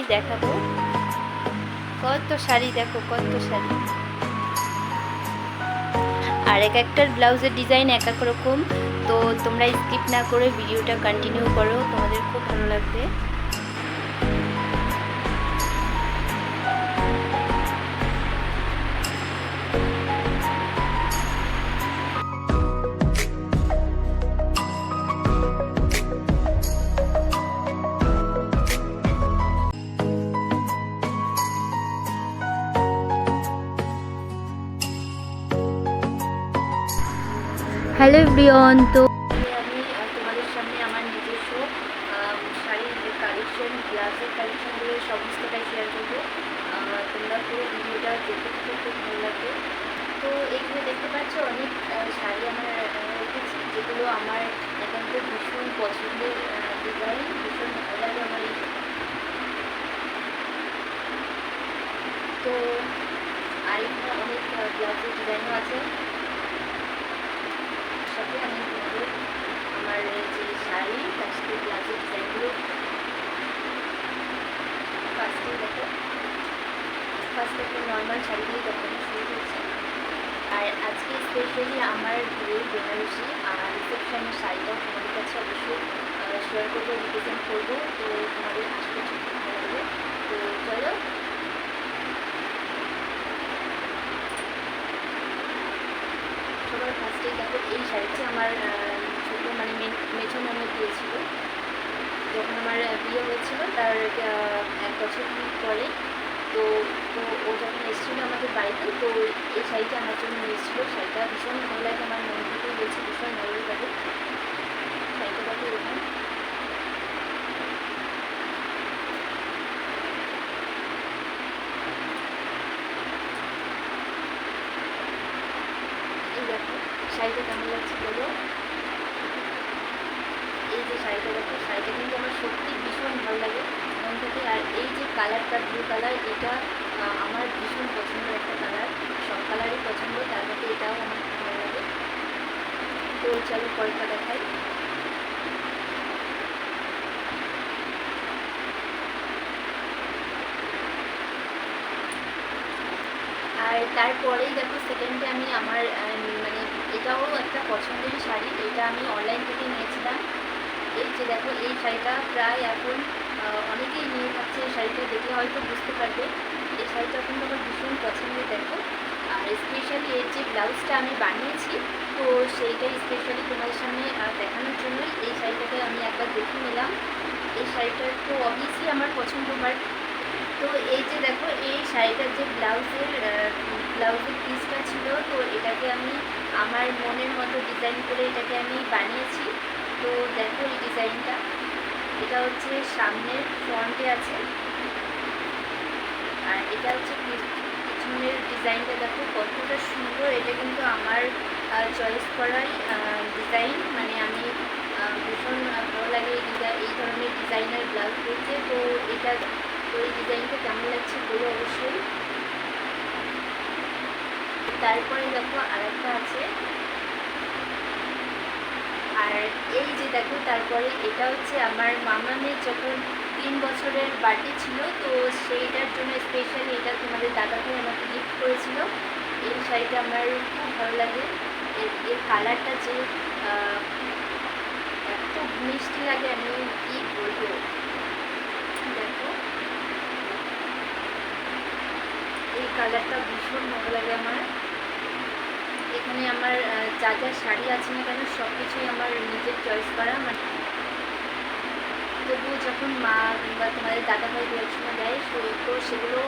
আমি দেখাবো। কত শাড়ি, দেখো কত শাড়ি। আর এক একটার ব্লাউজের ডিজাইন এক এক রকম। তো তোমরা স্কিপ না করে ভিডিওটা কন্টিনিউ করো, তোমাদের খুব ভালো লাগবে। হ্যালো এভরিওয়ান, তো আমি তোমাদের সামনে আমার নিজস্ব শাড়ির কালেকশন ব্লাউজের কালেকশনগুলো সমস্তটাই শেয়ার করব তোমরা পুরো ভিডিওটা দেখতে খুব খুব ভালো লাগবে তো এখানে দেখতে পাচ্ছ অনেক শাড়ি আমার রেখেছি যেগুলো আমার একান্ত ভীষণ পছন্দের ডিজাইন ভীষণ ভালো লাগে আমার এই তো আর এখানে অনেক ব্লাউজের ডিজাইনও আছে। আমার যে শাড়ি তার সাথে ব্লাউজের ডিজাইনগুলো দেখো ফার্স্টে একটা নর্মাল শাড়ি দিয়ে দেখানো শুরু করছি আর আজকে স্পেশালি আমার বিয়ের বেনারসি আর রিসেপশনের শাড়িটাও তোমাদের কাছে অবশ্যই শেয়ার করব রিপ্রেজেন্ট করব তো তোমাদের আশা করছি খুব ভালো লাগবে তো চলো ফার্স্টে দেখো এই শাড়িটি আমার ছোট মানে মে- মনে দিয়েছিল। যখন আমার বিয়ে হয়েছিল, তার এক বছর পরে। তো তো ও যখন এসেছিল আমাদের বাড়িতে, তো এই শাড়িটা আমার জন্য নিয়ে এসেছিল। শাড়িটা ভীষণ ভালো লাগে, আমার মন থেকে হয়েছে ভীষণ ভালো লাগে। শাড়িটা দেখো এরকম শাড়িটা বলো। এই যে শাড়িটা দেখো, শাড়িটা কিন্তু আমার সত্যি ভীষণ ভালো লাগে। মন থেকে আর এই যে কালারটা ব্লু কালার এটা আমার ভীষণ পছন্দের একটা কালার সব কালারই পছন্দ, তার মধ্যে এটাও আমার ভালো লাগে। তো চলো পরেরটা দেখাই। আর তারপরেই দেখো সেকেন্ডে আমি আমার এটাও একটা পছন্দের শাড়ি, এটা আমি অনলাইন থেকে নিয়েছিলাম। এই যে দেখো, এই শাড়িটা প্রায় এখন অনেকেই নিয়ে থাকছে এই শাড়িটা, দেখে হয়তো বুঝতে পারবে। এই শাড়িটা কিন্তু আমার ভীষণ পছন্দের, দেখো। আর স্পেশালি এর যে ব্লাউজটা আমি বানিয়েছি, তো সেইটাই স্পেশালি তোমাদের সামনে দেখানোর জন্যই এই শাড়িটাকে আমি একবার দেখে নিলাম। এই শাড়িটা তো অবভিয়াসলি আমার পছন্দ বাট তো এই যে দেখো, এই শাড়িটার যে ব্লাউজের ব্লাউজের পিসটা ছিল, তো এটাকে আমি আমার মনের মতো ডিজাইন করে এটাকে আমি বানিয়েছি। তো দেখো এই ডিজাইনটা এটা হচ্ছে সামনের ফ্রন্টে আছে। আর এটা হচ্ছে পিছনের ডিজাইনটা দেখো কতটা সুন্দর। এটা কিন্তু আমার চয়েস করাই ডিজাইন মানে আমি ভীষণ ভালো লাগে। এই ধরনের ডিজাইনের ব্লাউজ পরতে। তো এটা তো এই ডিজাইনটা কেমন লাগছে বলো অবশ্যই। তারপরে দেখো আরেকটা আছে। আর এই যে দেখো, তারপরে এটা হচ্ছে আমার মামামের যখন তিন বছরের বার্থডে ছিল, তো সেইটার জন্য স্পেশালি এটা তোমাদের দাদা ভাই আমাকে গিফট করেছিল। এই শাড়িটা আমার খুব ভালো লাগে। এর কালারটা যে এত মিষ্টি লাগে, আমি কি বলব দেখো এই কালারটা ভীষণ ভালো লাগে আমার। এখানে আমার যা যা শাড়ি আছে না কেন সব কিছুই আমার নিজের চয়েস করা মানে তবুও যখন মা কিংবা তোমাদের দাদা ভাই একসময় দেয়, তো সেগুলো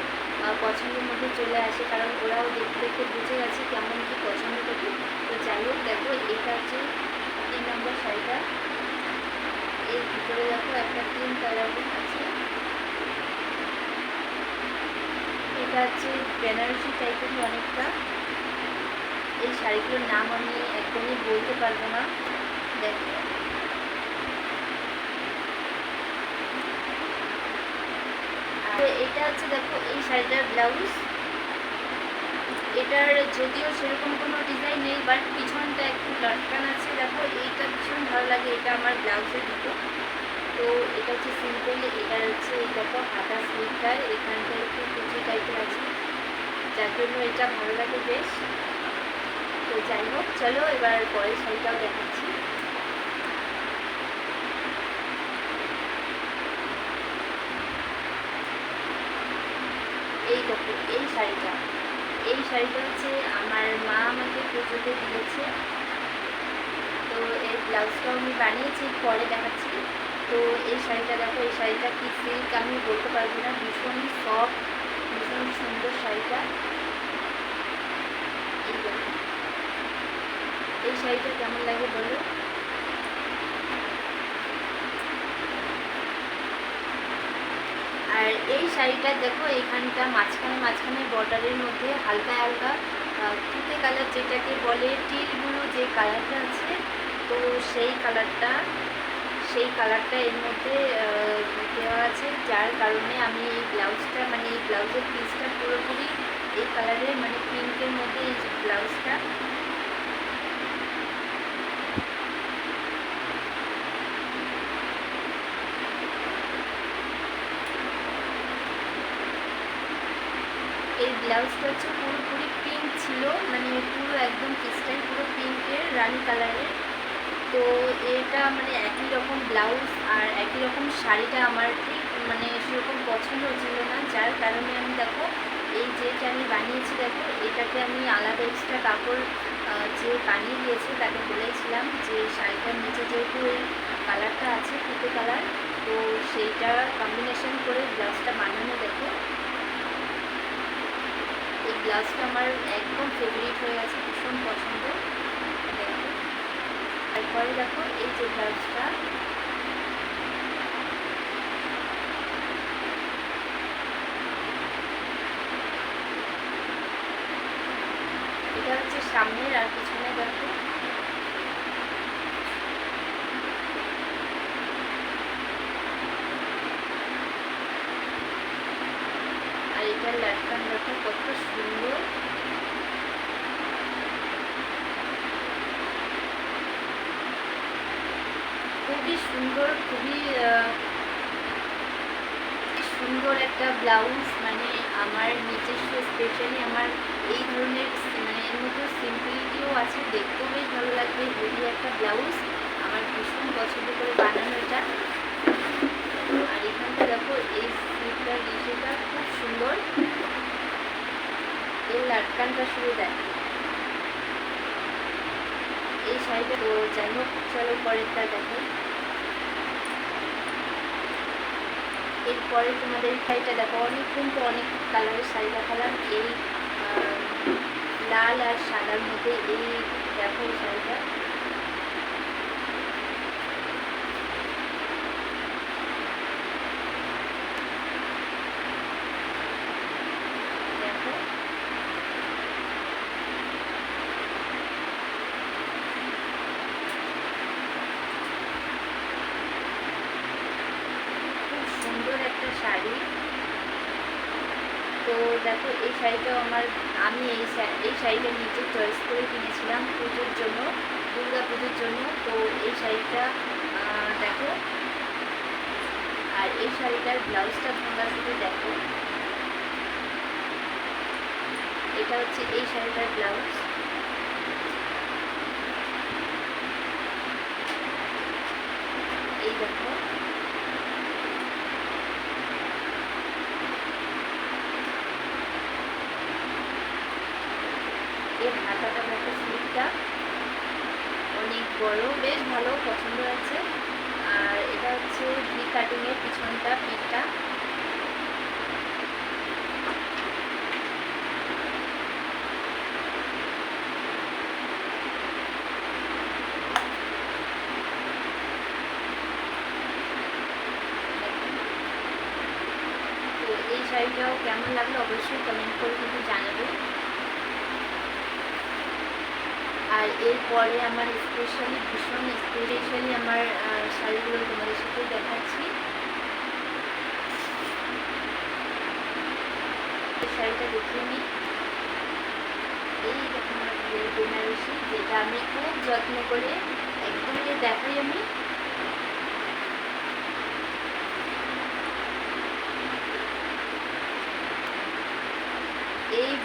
পছন্দের মধ্যে চলে আসে, কারণ ওরাও দেখতে দেখতে বুঝে গেছে কেমন কি পছন্দ করি তো যাই হোক, দেখো, এটা হচ্ছে তিন নম্বর শাড়িটা। এর ভিতরে দেখো একটা তিন কালার আছে। এটা হচ্ছে বেনারসি টাইপের অনেকটা। এই শাড়িগুলোর নাম আমি একদমই বলতে পারব না। দেখো। এটা হচ্ছে দেখো, এই শাড়িটার ব্লাউজ এটার যদিও সেরকম কোনো ডিজাইন নেই বাট পিছনটা একটু লটকান আছে। দেখো, এইটা ভীষণ ভালো লাগে, এটা আমার ব্লাউজের দিকে তো এটা হচ্ছে সিম্পল এটা হচ্ছে দেখো হাতা এখানটায় এখানটায় একটু কুচি টাইপের আছে। যার জন্য এটা ভালো লাগে বেশ। তো যাই হোক, চলো এবার পরের শাড়িটাও দেখাচ্ছি। এই দেখো, এই শাড়িটা। এই শাড়িটা হচ্ছে আমার মা আমাকে পুজোতে দিয়েছে। তো এই ব্লাউজটাও আমি বানিয়েছি, পরে দেখাচ্ছি। তো এই শাড়িটা দেখো, এই শাড়িটা কি সিল্ক আমি বলতে পারব না, ভীষণ সফট ভীষণ সুন্দর শাড়িটা। এই শাড়িটা কেমন লাগে বলো? আর এই শাড়িটা দেখো, এখানটা মাঝখানে মাঝখানে বর্ডারের মধ্যে হালকা হালকা তুতে কালার যেটাকে বলে টিলগুলো যে কালারটা আছে, তো সেই কালারটা সেই কালারটা এর মধ্যে দেওয়া আছে। যার কারণে আমি এই ব্লাউজটা মানে এই ব্লাউজের পিসটা পুরোপুরি এই কালারের মানে পিঙ্কের মধ্যে এই ব্লাউজটা এই ব্লাউজটা হচ্ছে পুরোপুরি পিঙ্ক ছিল মানে পুরো একদম পিসটাই পুরো পিঙ্কের রানি কালারের তো এটা মানে একই রকম ব্লাউজ আর একই রকম শাড়িটা আমার ঠিক মানে সেরকম পছন্দ ছিল না। যার কারণে আমি দেখো, এই যেটা আমি বানিয়েছি দেখো, এটাকে আমি আলাদা এক্সট্রা কাপড় যে বানিয়ে দিয়েছে তাকে বলেছিলাম যে শাড়িটার নিচে যেহেতু এই কালারটা আছে কুটো কালার তো সেইটা কম্বিনেশন করে ব্লাউজটা বানানো দেখো। এই ব্লাউজটা আমার একদম ফেভারিট হয়ে গেছে, ভীষণ পছন্দ। তারপরে দেখো এই যে ব্লাউজটা এটা হচ্ছে সামনের আর পিছনে দেখো। আর এটার ল্যাটকান দেখো কত সুন্দর খুবই সুন্দর, খুবই সুন্দর একটা ব্লাউজ মানে আমার নিজস্ব স্পেশালি আমার এই ধরনের মানে এর মধ্যে সিম্পলিটিও আছে, দেখতেও বেশ ভালো লাগবে, হেভি একটা ব্লাউজ আমার ভীষণ পছন্দ করে বানানো এটা। আর এখানটা দেখো, এই স্লিপটার ইসেটা খুব সুন্দর। এই লাটকানটা শুরু দেয় এই শাড়িটা তো যাই হোক, চলো পরেরটা দেখো। এরপরে তোমাদের শাড়িটা দেখো, অনেক কিন্তু অনেক কালারের শাড়ি দেখালাম। এই লাল আর সাদার মধ্যে এই দেখো শাড়িটা দেখো খুব সুন্দর একটা শাড়ি তো দেখো, এই শাড়িটাও আমার, আমি এই এই শাড়িটা নিজে চয়েস করে কিনেছিলাম পুজোর জন্য, দুর্গা পুজোর জন্য। তো এই শাড়িটা দেখো। আর এই শাড়িটার ব্লাউজটা তোমরা শুধু দেখো। এটা হচ্ছে এই শাড়িটার ব্লাউজ। এই দেখো এর হাতাটা দেখো স্লিপটা অনেক বড়, বেশ ভালো, পছন্দ হয়েছে। আর এটা হচ্ছে ভি কাটিংয়ের পিছনটা, পিঠটা। শাড়িটাও কেমন লাগল অবশ্যই কমেন্ট করে কিন্তু জানাবে আর এরপরে আমার স্পেশালি ভীষণ স্পেশালি আমার শাড়িগুলো তোমাদের সাথে দেখাচ্ছি। শাড়িটা দেখে নিই। এই দেখুন বেনারসি, যেটা আমি খুব যত্ন করে একদমই দেখাই আমি।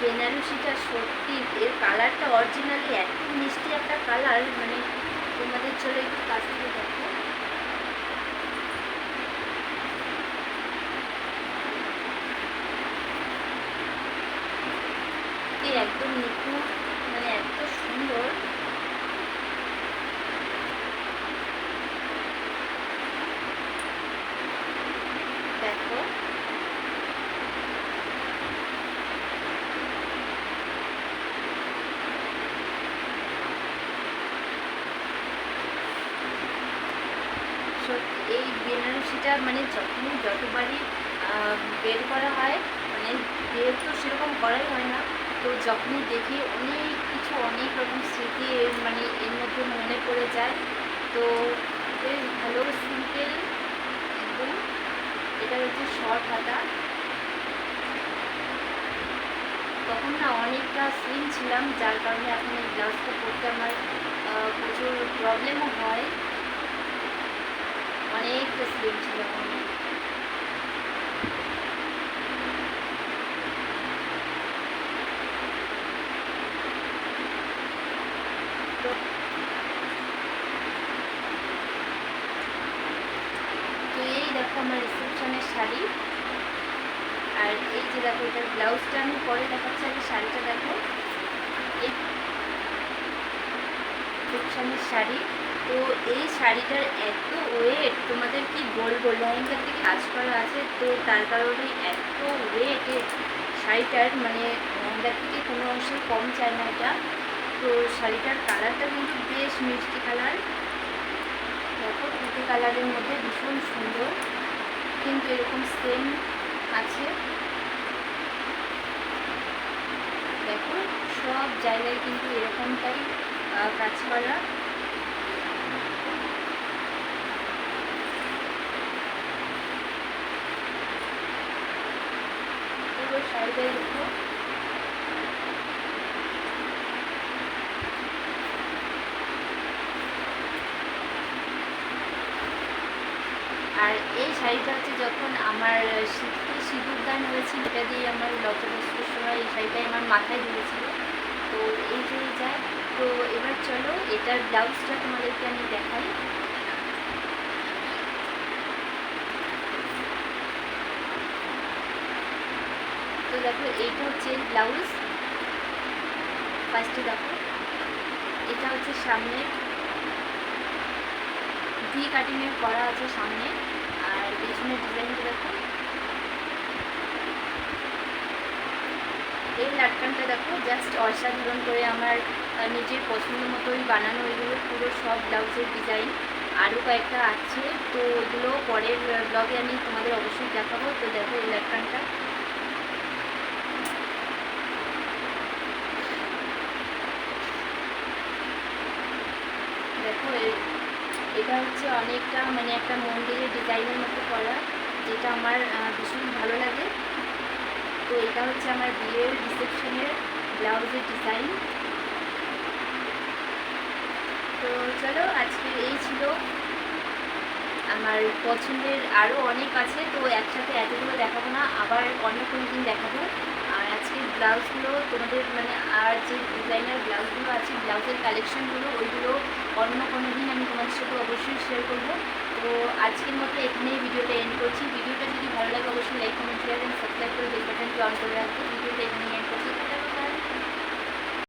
বেনারসিটা সত্যি, এর কালারটা অরিজিনালি এত মিষ্টি একটা কালার মানে তোমাদের চলে একটু কাছ থেকে দেখো এই একদম নিখুঁত মানে এত সুন্দর দেখো সত্যি এই বেনারসিটা মানে যখনই যতবারই বের করা হয় মানে বের তো সেরকম করাই হয় না। তো যখনই দেখি অনেক কিছু, অনেক রকম স্মৃতি মানে এর মধ্যে মনে পড়ে যায়। তো বেশ ভালো সিম্পল একদম। এটা হচ্ছে শর্ট হাতা তখন না অনেকটা স্লিম ছিলাম, যার কারণে এখন এই ব্লাউজটা পরতে আমার প্রচুর প্রবলেমও হয়। অনেকটা প্রেসিডেন্ট ছিল তো এই দেখো আমার রিসেপশনের শাড়ি। আর এই যে দেখো, এটার ব্লাউজটা আমি পরে দেখাচ্ছি শাড়িটা দেখো। এই রিসেপশনের শাড়ি। তো এই শাড়িটার এত ওয়েট তোমাদের কি বলব? লেহেঙ্গার থেকে কাজ করা আছে, তো তার কারণে এত ওয়েট শাড়িটার মানে লেহেঙ্গার থেকে কোনো অংশে কম চায় না এটা। তো শাড়িটার কালারটা কিন্তু বেশ মিষ্টি কালার দেখো দুটি কালারের মধ্যে ভীষণ সুন্দর। কিন্তু এরকম সেম আছে। দেখো, সব জায়গায় কিন্তু এরকমটাই কাজ করা পুরো শাড়িটাই দেখো আর এই শাড়িটা হচ্ছে যখন আমার শীতে সিঁদুর দান হয়েছিল, এটা দিয়ে আমার লতবস্ত্রের সময় এই শাড়িটাই আমার মাথায় ধরেছিল তো এই যে যায় তো এবার চলো, এটার ব্লাউজটা তোমাদেরকে আমি দেখাই। তো দেখো, এইটা হচ্ছে ব্লাউজ। ফার্স্টে দেখো, এটা হচ্ছে সামনে। ভি কাটিংয়ের করা আছে সামনে। এই লাটকানটা দেখো জাস্ট অসাধারণ করে আমার নিজের পছন্দ মতোই বানানো এগুলো, পুরো সব ব্লাউজের ডিজাইন আরও কয়েকটা আছে, তো ওগুলো পরের ব্লগে আমি তোমাদের অবশ্যই দেখাবো। তো দেখো এই লাটকানটা দেখো এ- এটা হচ্ছে অনেকটা মানে একটা মন্দিরের ডিজাইনের মতো করা, যেটা আমার ভীষণ ভালো লাগে। তো এটা হচ্ছে আমার বিয়ের রিসেপশনের ব্লাউজের ডিজাইন তো চলো, আজকে এই ছিল। আমার পছন্দের আরও অনেক আছে, তো একসাথে এতগুলো দেখাবো না, আবার অন্য কোনো দিন দেখাবো। আজকের ব্লাউজগুলো, তোমাদের মানে আর যে ডিজাইনার ব্লাউজগুলো আছে, ব্লাউজের কালেকশানগুলো ওইগুলো অন্য কোনো দিন আমি তোমাদের সাথে অবশ্যই শেয়ার করব। তো আজকের মতো এখানেই ভিডিওটা এন্ড করছি। ভিডিওটা যদি ভালো লাগে, অবশ্যই like comment share and subscribe করে বেল বাটনটি অন করে রাখব ভিডিওটা এখানেই এন্ড করছি।